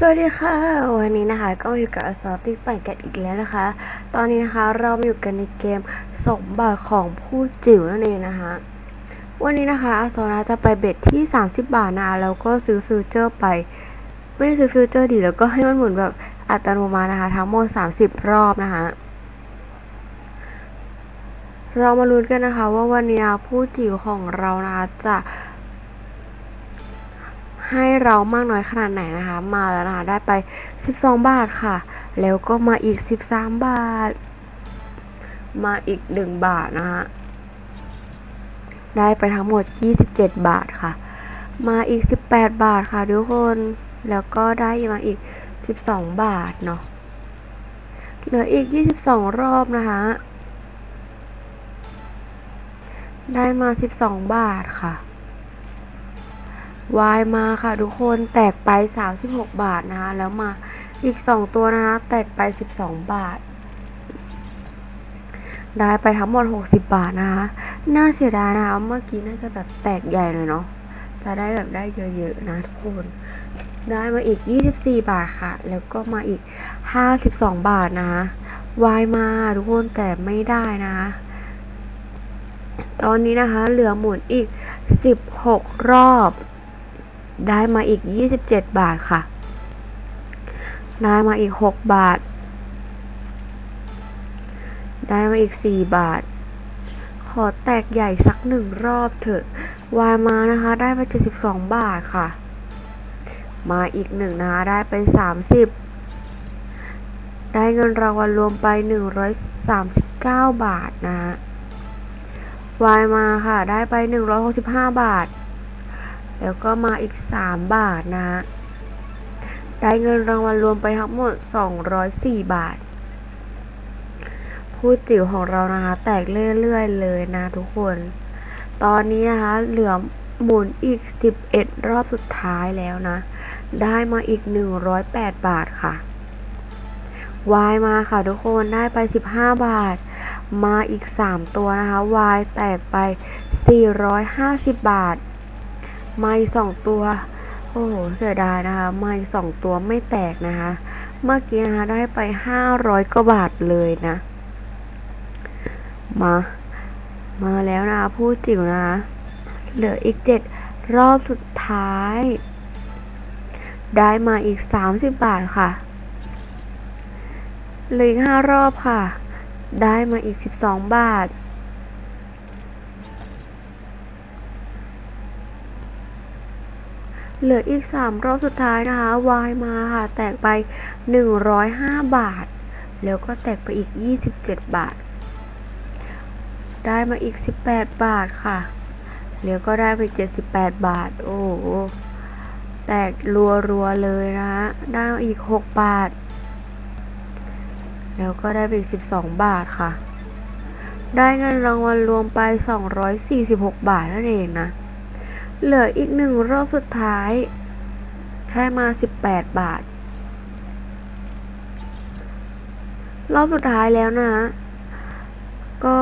สวัสดีค่ะ วันนี้นะคะก็อยู่กับอสอติปั่นกันอีกแล้วนะคะ ตอนนี้นะคะเรามาอยู่กันในเกมสมบัติของผู้จิ๋วนั่นเองนะคะ วันนี้นะคะอสอนะจะไปเบ็ดที่ 30 บาทนะแล้วก็ซื้อฟิวเจอร์ไป ไม่ได้ซื้อฟิวเจอร์ดีแล้วก็ให้มันหมุนแบบอัตโนมัตินะคะ ทั้งหมด 30 รอบนะคะ เรามาลุ้นกันนะคะว่าวันนี้นะผู้จิ๋วของเรานะคะจะ ให้เรามากน้อยขนาดไหนนะคะ มาแล้วนะคะได้ไป 12 บาทค่ะ แล้วก็มาอีก 13 บาท มาอีก 1 บาทนะคะได้ไปทั้งหมด 27 บาทค่ะ มาอีก 18 บาทค่ะทุกคน แล้วก็ได้มาอีก 12 บาทเนาะ เหลืออีก 22 รอบนะคะ ได้มา 12 บาทค่ะ วายมาค่ะทุกคนแตกไป 36 บาทนะคะแล้วมาอีก 2 ตัวนะคะแตกไป 12 บาท ได้ไปทั้งหมด 60 บาทนะคะน่าเสียดายนะคะเมื่อกี้น่าจะแบบแตกใหญ่หน่อยเนาะจะได้แบบได้เยอะๆนะทุกคนได้มาอีก 24 บาทค่ะ แล้วก็มาอีก 52 บาทนะคะวายมาทุกคนแต่ไม่ได้นะคะตอนนี้นะคะเหลือหมุนอีก 16 รอบ ได้มาอีก 27 บาทค่ะ ได้มาอีก 6 บาท ได้มาอีก 4 บาท ขอแตกใหญ่สักหนึ่งรอบเถอะ วายมานะคะ ได้ไป72 บาทค่ะ มาอีกหนึ่งนะคะ ได้ไป 30 ได้เงินรางวัลรวมไป 139 บาทนะฮะวายมาค่ะ ได้ไป 165 บาท แล้วก็มาอีก 3 บาทนะฮะ ได้เงินรางวัลรวมไปทั้งหมด 204 บาท ผู้จิ๋วของเรานะคะ แตกเรื่อยๆเลยนะทุกคน ตอนนี้นะคะ เหลือหมุนอีก 11 รอบสุดท้ายแล้วนะ ได้มาอีก 108 บาทค่ะวายมาค่ะทุกคนได้ไป 15 บาท มาอีก 3 ตัวนะคะวายแตกไป 450 บาท ไมาอีก2ตัว โอ้โหเสียดายนะคะ ไมาอีก2ตัวไม่แตกนะคะ เมื่อกี้นะคะได้ไป 500กว่าบาทเลยนะ มา มาแล้วนะคะผู้จิ๋วนะคะ เหลืออีก 7 รอบสุดท้าย ได้มาอีก 30 บาทค่ะเหลืออีก 5 รอบค่ะ ได้มาอีก 12 บาท เหลืออีก 3 รอบสุดท้ายนะคะวายมาค่ะ แตกไป 105 บาท แล้วก็แตกไปอีก 27 บาท ได้มาอีก 18 บาทค่ะ แล้วก็ได้ไป78 บาท โอ้โหแตกรัวๆเลยนะฮะได้มาอีก 6 บาท แล้วก็ได้ไปอีก 12 บาทค่ะ ได้เงินรางวัลรวมไป 246 บาทนั่นเองนะ เหลืออีกหนึ่งรอบสุดท้าย ใช้มา 18 บาท รอบสุดท้ายแล้วนะ ก็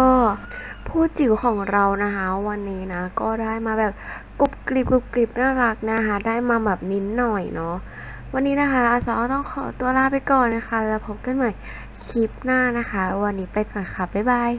ผู้จิ๋วของเรานะคะ วันนี้นะ ก็ได้มาแบบกรุบกริบกรุบกริบน่ารักนะคะ ได้มาแบบนิดหน่อยเนาะวันนี้นะคะอาซอต้องขอตัวลาไปก่อนนะคะ แล้วพบกันใหม่คลิปหน้านะคะ วันนี้ไปก่อนค่ะ บ๊ายบาย